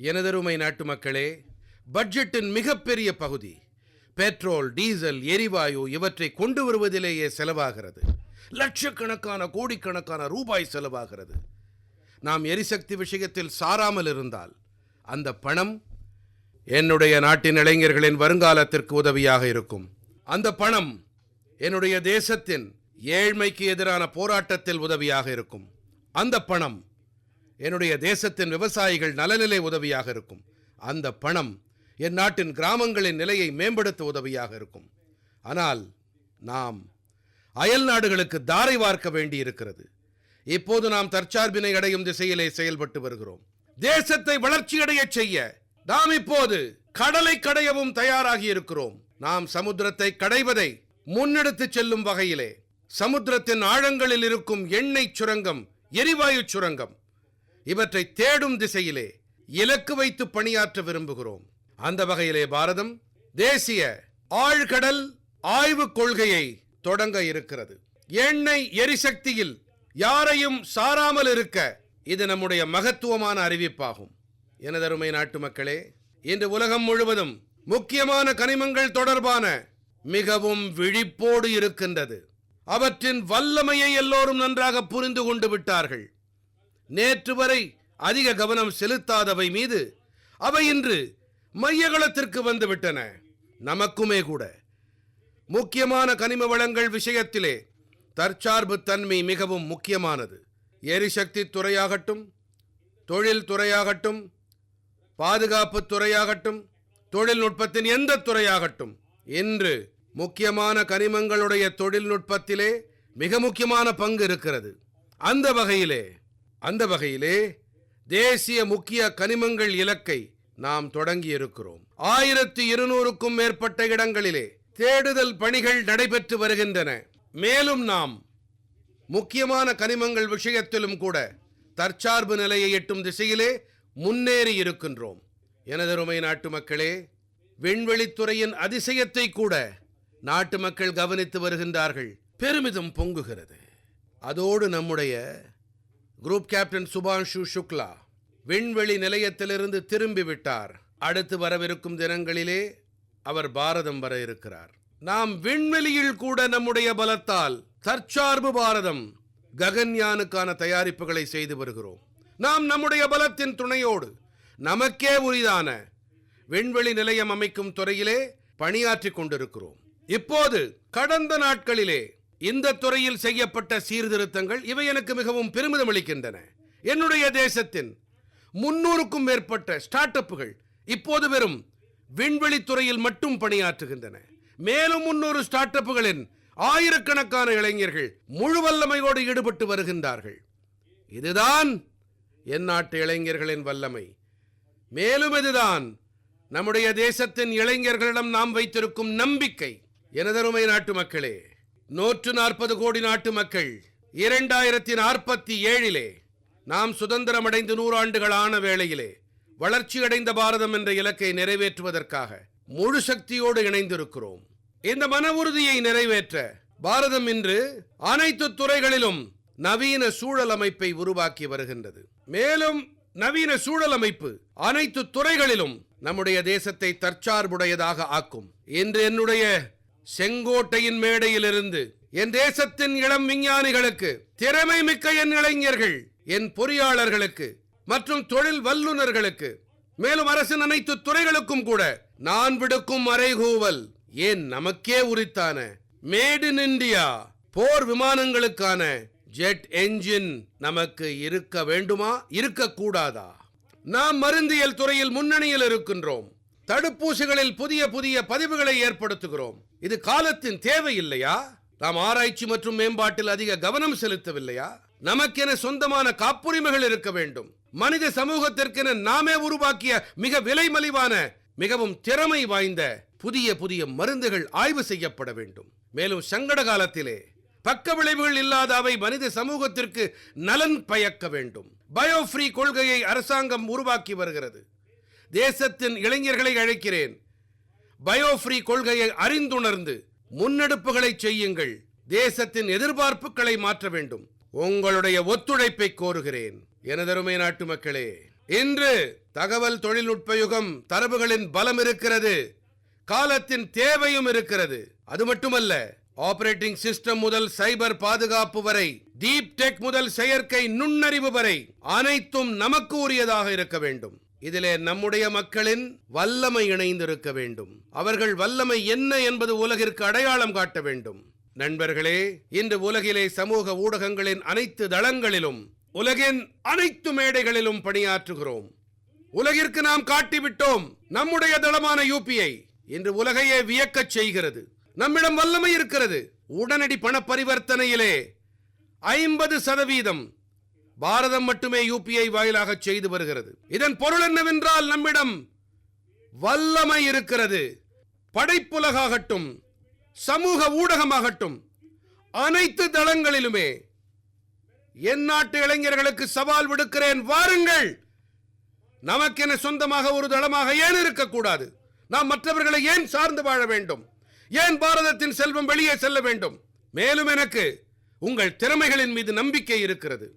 எனதருமை நாட்டு மக்களே பட்ஜெட்டின் மிகப்பெரிய பகுதி பெட்ரோல் டீசல் எரிவாயு இவற்றை கொண்டு வருவதிலேயே செலவாகிறது. லட்சக்கணக்கான கோடிக்கணக்கான ரூபாய் செலவாகிறது. நாம் எரிசக்தி விஷயத்தில் சாராமல் இருந்தால் அந்த பணம் என்னுடைய நாட்டின் இளைஞர்களின் வருங்காலத்திற்கு உதவியாக இருக்கும். அந்த பணம் என்னுடைய தேசத்தின் ஏழ்மைக்கு எதிரான போராட்டத்தில் உதவியாக இருக்கும். அந்த பணம் என்னுடைய தேசத்தின் விவசாயிகள் நலநிலை உதவியாக இருக்கும். அந்த பணம் என் நாட்டின் கிராமங்களின் நிலையை மேம்படுத்த உதவியாக இருக்கும். ஆனால் நாம் அயல் நாடுகளுக்கு தாரை வார்க்க வேண்டியிருக்கிறது. இப்போது நாம் தற்சார்பினை அடையும் திசையிலே செயல்பட்டு வருகிறோம். தேசத்தை வளர்ச்சியடையச் செய்ய நாம் இப்போது கடலை கடையவும் தயாராகி இருக்கிறோம் நாம் சமுத்திரத்தை கடைவதை முன்னெடுத்துச் செல்லும் வகையிலே சமுத்திரத்தின் ஆழங்களில் இருக்கும் எண்ணெய் சுரங்கம் எரிவாயு சுரங்கம் இவற்றை தேடும் திசையிலே இலக்கு வைத்து பணியாற்ற விரும்புகிறோம். அந்த வகையிலே பாரதம் தேசிய ஆழ்கடல் ஆய்வு கொள்கையை தொடங்க இருக்கிறது. எண்ணெய் எரிசக்தியில் யாரையும் சாராமல் இருக்க இது நம்முடைய மகத்துவமான அறிவிப்பாகும். எனதருமை நாட்டு மக்களே இன்று உலகம் முழுவதும் முக்கியமான கனிமங்கள் தொடர்பான மிகவும் விழிப்போடு இருக்கின்றது. அவற்றின் வல்லமையை எல்லோரும் நன்றாக புரிந்து கொண்டு விட்டார்கள். நேற்று வரை அதிக கவனம் செலுத்தாதவை மீது அவை இன்று மையகளத்திற்கு வந்துவிட்டன. நமக்குமே கூட. முக்கியமான கனிம வளங்கள் விஷயத்திலே தற்சார்பு தன்மை மிகவும் முக்கியமானது. எரிசக்தி துறையாகட்டும் தொழில் துறையாகட்டும் பாதுகாப்பு துறையாகட்டும் தொழில்நுட்பத்தின் எந்த துறையாகட்டும் இன்று முக்கியமான கனிமங்களுடைய தொழில்நுட்பத்திலே மிக முக்கியமான பங்கு இருக்கிறது. அந்த வகையிலே அந்த வகையிலே தேசிய முக்கிய கனிமங்கள் இலக்கை நாம் தொடங்கியிருக்கிறோம். ஆயிரத்தி இருநூறுக்கும் மேற்பட்ட இடங்களிலே தேடுதல் பணிகள் நடைபெற்று வருகின்றன. மேலும் நாம் முக்கியமான கனிமங்கள் விஷயத்திலும் கூட தற்சார்பு நிலையை எட்டும் திசையிலே முன்னேறி இருக்கின்றோம். எனதருமை நாட்டு மக்களே விண்வெளித்துறையின் அதிசயத்தை கூட நாட்டு மக்கள் கவனித்து வருகின்றார்கள். பெருமிதம் பொங்குகிறது. அதோடு நம்முடைய குரூப் கேப்டன் சுபான்ஷு சுக்லா விண்வெளி நிலையத்திலிருந்து திரும்பி விட்டார் அடுத்து வரவிருக்கும் தினங்களிலே அவர் பாரதம் வர இருக்கிறார். நாம் விண்வெளியில் கூட நம்முடைய பலத்தால் தற்சார்பு பாரதம் ககன்யானுக்கான தயாரிப்புகளை செய்து வருகிறோம். நாம் நம்முடைய பலத்தின் துணையோடு நமக்கே உரிதான விண்வெளி நிலையம் அமைக்கும் துறையிலே பணியாற்றிக் கொண்டிருக்கிறோம். இப்போது கடந்த நாட்களிலே இந்த துறையில் செய்யப்பட்ட சீர்திருத்தங்கள் இவை எனக்கு மிகவும் பெருமிதம் அளிக்கின்றன என்னுடைய தேசத்தின் முன்னூறுக்கும் மேற்பட்ட ஸ்டார்ட் அப்புகள் இப்போது வெறும் விண்வெளி துறையில் மட்டும் பணியாற்றுகின்றன. மேலும் முன்னூறு ஸ்டார்ட் அப்புகளின் ஆயிரக்கணக்கான இளைஞர்கள் முழு வல்லமையோடு ஈடுபட்டு வருகின்றார்கள். இதுதான் என் நாட்டு இளைஞர்களின் வல்லமை. மேலும் இதுதான் நம்முடைய தேசத்தின் இளைஞர்களிடம் நாம் வைத்திருக்கும் நம்பிக்கை. எனதருமை நாட்டு மக்களே நூற்று நாற்பது கோடி நாட்டு மக்கள் இரண்டாயிரத்தி நாற்பத்தி ஏழிலே நாம் சுதந்திரம் அடைந்து நூறாண்டுகள் ஆன வேளையிலே வளர்ச்சியடைந்த பாரதம் என்ற இலக்கை நிறைவேற்றுவதற்காக முழு சக்தியோடு இணைந்திருக்கிறோம். இந்த மன உறுதியை நிறைவேற்ற பாரதம் இன்று அனைத்து துறைகளிலும் நவீன சூழல் அமைப்பை உருவாக்கி வருகின்றது. மேலும் நவீன சூழல் அமைப்பு அனைத்து துறைகளிலும் நம்முடைய தேசத்தை தற்சார்புடையதாக ஆக்கும். இன்று என்னுடைய செங்கோட்டையின் மேடையிலிருந்து என் தேசத்தின் இளம் விஞ்ஞானிகளுக்கு திறமை மிக்க என் இளைஞர்கள் என் பொறியாளர்களுக்கு மற்றும் தொழில் வல்லுநர்களுக்கு மேலும் அரசின் அனைத்து துறைகளுக்கும் கூட நான் விடுக்கும் அறைகூவல் ஏன் நமக்கே உரித்தான மேட் இன் இந்தியா போர் விமானங்களுக்கான ஜெட் என்ஜின் நமக்கு இருக்க வேண்டுமா இருக்கக்கூடாதா? நாம் மருந்தியல் துறையில் முன்னணியில் இருக்கின்றோம். தடுப்பூசிகளில் புதிய புதிய பதிவுகளை ஏற்படுத்துகிறோம். இது காலத்தின் தேவை இல்லையா? நாம் ஆராய்ச்சி மற்றும் மேம்பாட்டில் அதிக கவனம் செலுத்தவில்லையா? நமக்கென சொந்தமான காப்புரிமைகள் இருக்க வேண்டும். மனித சமூகத்திற்கென நாமே உருவாக்கிய மிக விலை மலிவான மிகவும் திறமை வாய்ந்த புதிய புதிய மருந்துகள் ஆய்வு செய்யப்பட வேண்டும். மேலும் சங்கட காலத்திலே பக்க விளைவுகள் இல்லாத அவை மனித சமூகத்திற்கு நலன் பயக்க வேண்டும். பயோஃப்ரீ கொள்கையை அரசாங்கம் உருவாக்கி வருகிறது. தேசத்தின் இளைஞர்களை அழைக்கிறேன். பயோஃப்ரீ கொள்கையை அறிந்துணர்ந்து முன்னெடுப்புகளை செய்யுங்கள். தேசத்தின் எதிர்பார்ப்புகளை மாற்ற வேண்டும். உங்களுடைய ஒத்துழைப்பை கோருகிறேன். எனதருமை நாட்டு மக்களே இன்று தகவல் தொழில்நுட்ப யுகம் தரவுகளின் பலம் இருக்கிறது. காலத்தின் தேவையும் இருக்கிறது. அது மட்டுமல்ல ஆபரேட்டிங் சிஸ்டம் முதல் சைபர் பாதுகாப்பு வரை டீப் டெக் முதல் செயற்கை நுண்ணறிவு வரை அனைத்தும் நமக்கு உரியதாக இருக்க வேண்டும். இதிலே நம்முடைய மக்களின் வல்லமை இணைந்திருக்க வேண்டும். அவர்கள் வல்லமை என்ன என்பது உலகிற்கு அடையாளம் காட்ட வேண்டும். நண்பர்களே இன்று உலகிலே சமூக ஊடகங்களின் அனைத்து தளங்களிலும் உலகின் அனைத்து மேடைகளிலும் பணியாற்றுகிறோம். உலகிற்கு நாம் காட்டிவிட்டோம் நம்முடைய தளமான யூபிஐ. இன்று உலகையே வியக்கச் செய்கிறது. நம்மிடம் வல்லமை இருக்கிறது. உடனடி பண பரிவர்த்தனையிலே ஐம்பது சதவீதம் பாரதம் மட்டுமே யூபிஐ வாயிலாக செய்து வருகிறது. இதன் பொருள் என்னவென்றால் நம்மிடம் வல்லமை இருக்கிறது. படைப்புலகாகட்டும் சமூக ஊடகமாகட்டும் அனைத்து தளங்களிலுமே என் நாட்டு இளைஞர்களுக்கு சவால் விடுக்கிறேன் வாருங்கள்! நமக்கென சொந்தமாக ஒரு தளமாக ஏன் இருக்கக்கூடாது? நாம் மற்றவர்களை ஏன் சார்ந்து வாழ வேண்டும்? ஏன் பாரதத்தின் செல்வம் வெளியே செல்ல வேண்டும்? மேலும் எனக்கு உங்கள் திறமைகளின் மீது நம்பிக்கை இருக்கிறது.